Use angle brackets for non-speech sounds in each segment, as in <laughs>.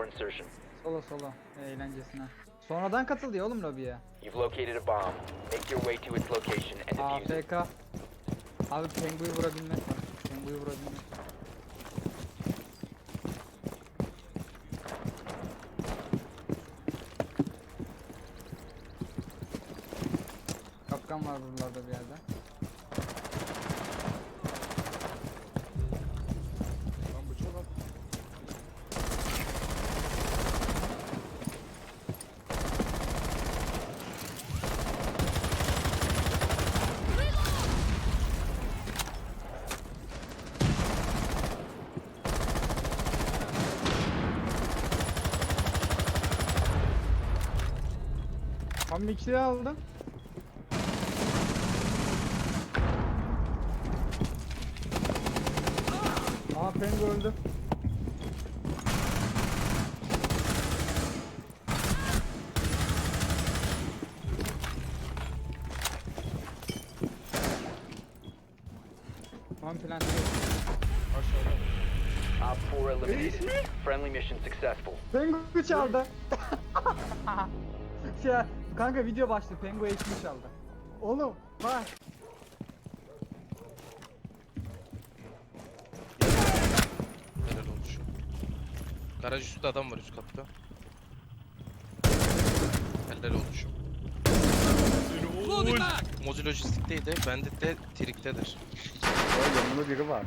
before insertion. Solo solo. Eğlencesine. Sonradan katıldı ya oğlum lobiye. You've located a bomb. Make your way to its location and defuse it. AFK. Abi Pengu'yu vurabilmek var. Pengu'yu vurabilmek. Kapkan var buralarda bir yerde. Tam ikili aldım. Aa Pengu öldü. One plant Aşağıda. Op 4 eliminated. Friendly mission successful. Pengu çaldı. <laughs> şey, kanka video başladı. Pengu HQ çaldı. Oğlum bak. Helal olmuş. Garaj üstünde adam var üst katta. Helal olmuş. Mozi Lojistik'teydi. Bandit de Trik'tedir. Yanında biri var.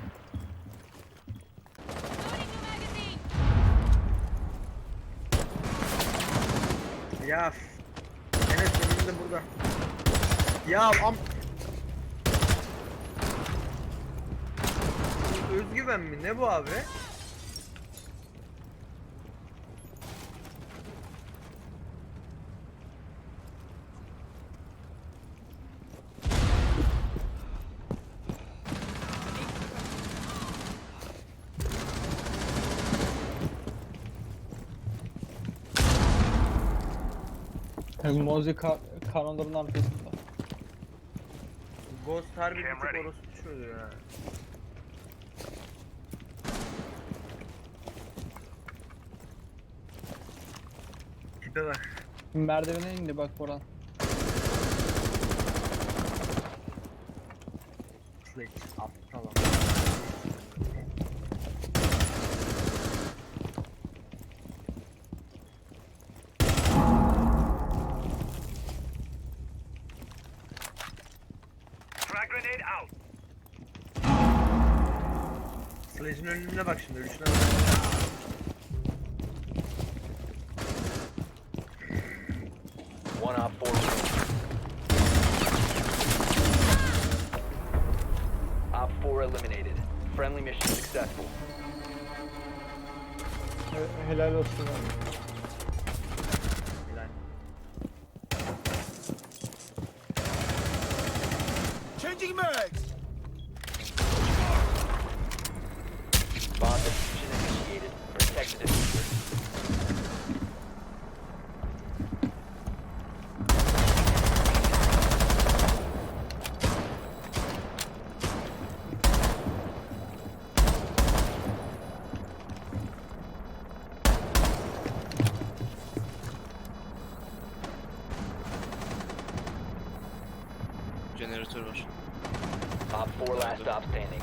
Ya de burada. Ya am Özgüven mi? Ne bu abi? Mozi kar kanonların arkasında. Ghost harbi bir tık orospu çocuğu ya. Tipe bak. Merdivene indi bak Boran. Sledge aptal ama. Sledge'in önüne bak şimdi ölüşüne bak. One Op 4 remaining. Op 4 eliminated. Friendly mission successful. He- helal olsun abi. Helal. Changing mags. Last stop standing.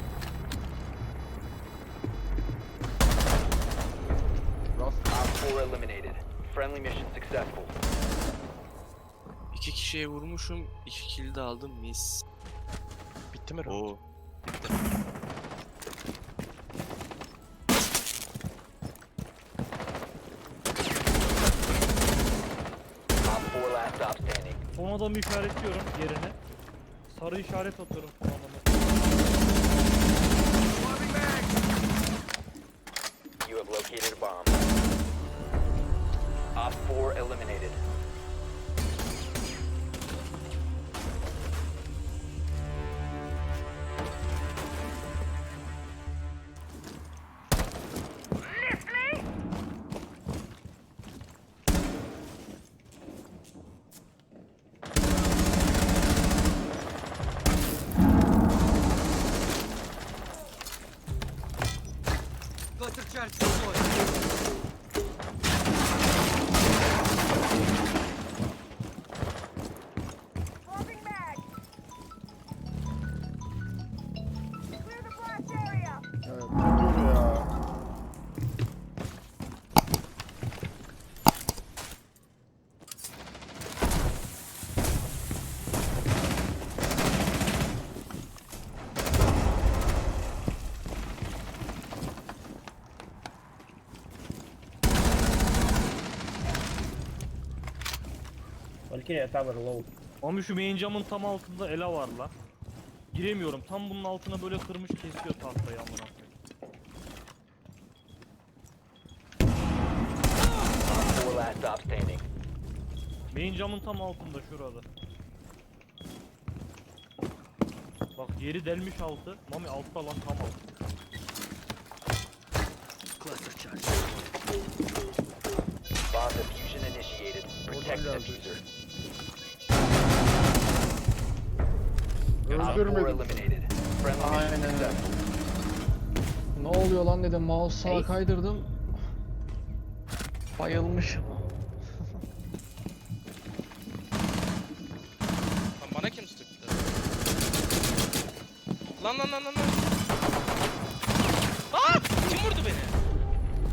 Op 4 eliminated. Friendly mission successful. İki kişiye vurmuşum. iki kill de aldım mis. Bitti mi round? Oo. Op 4 last stop standing. Son adamı işaretliyorum yerine. Sarı işaret atıyorum son located a bomb. Op 4 eliminated. Gutter charge Looking at tower low. Mami şu main camın tam altında Ela var la. Giremiyorum. Tam bunun altına böyle kırmış kesiyor tahtayı amına 4 last stop standing. Main camın tam altında şurada. Bak yeri delmiş altı. Mami altta lan tam alt. Bomb diffusion initiated. Protect the diffuser. Öldürmedim. Op 4 eliminated. Friendly mission Aynen öyle. Ne oluyor lan dedim mouse sağa Hey. kaydırdım. Bayılmışım. Lan bana kim sıktı? Lan lan lan lan lan. Aa! Kim vurdu beni?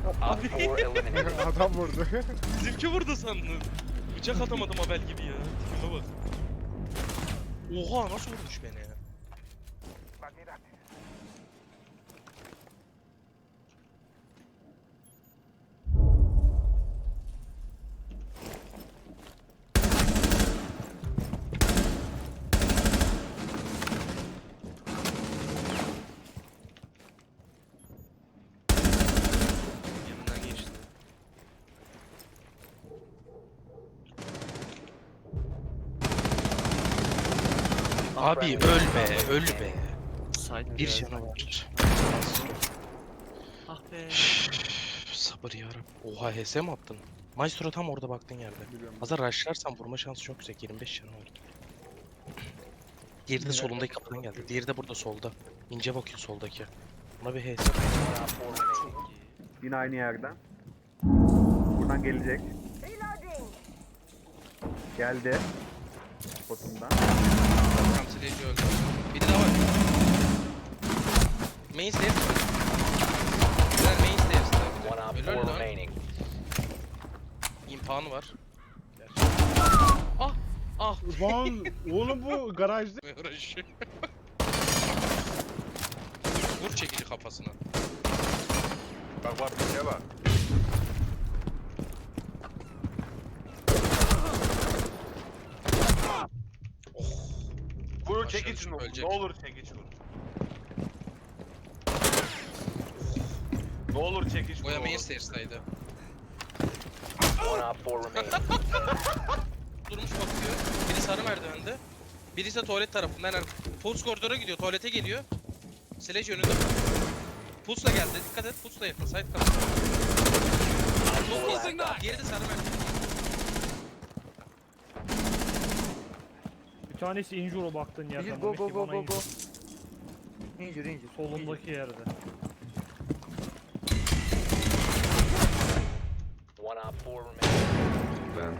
<laughs> Op 4 eliminated. Adam vurdu. Bizimki vurdu sandım. Bıçak atamadım Abel gibi ya. Tipime bak. Oha nasıl vurmuş beni Abi ölme, ölme. Bir canavar. Ah be. Sabır yarabbim. Oha HS mi attın? Maestro tam orada baktığın yerde. Hazır rushlarsan vurma şansı çok yüksek. 25 canı var. Diğeri de solundaki kapıdan geldi. Diğeri de burada solda. İnce bakıyor soldaki. Buna bir HS. Op 4 remaining. Yine aynı yerden. Buradan gelecek. Geldi. Spotundan. Kamsileci öldü. Biri daha var. Main stairs. Güzel main stairs. One op 4 Helal lan. remaining. İmpanı var. Ah! Ah! Lan oğlum bu garajda. <laughs> Uğraşıyor. Vur çekici kafasına. Bak bak bir şey var. Vurun çekiç ne olur. Ne olur çekiç vur. Ne olur çekiç Boya main stairs'taydı. One op 4 remaining. <laughs> Durmuş bakıyor. Biri sarı merdivende. Biri ise tuvalet tarafından. Yani Puls koridora gidiyor. Tuvalete geliyor. Sledge önünde. Puls'la geldi. Dikkat et. Puls'la yakın. Side kalın. Çok iyisin lan. Diğeri de sarı merdivende. Bir tanesi injure o baktığın yerden. Go Mami go ki go bana go injure. go. Injure injure. Solundaki yerde. One op 4 remaining.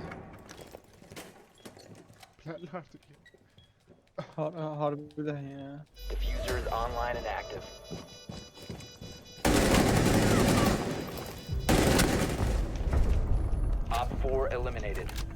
Planlı artık ya. Har harbiden ya. Diffuser is online and active. Op 4 eliminated.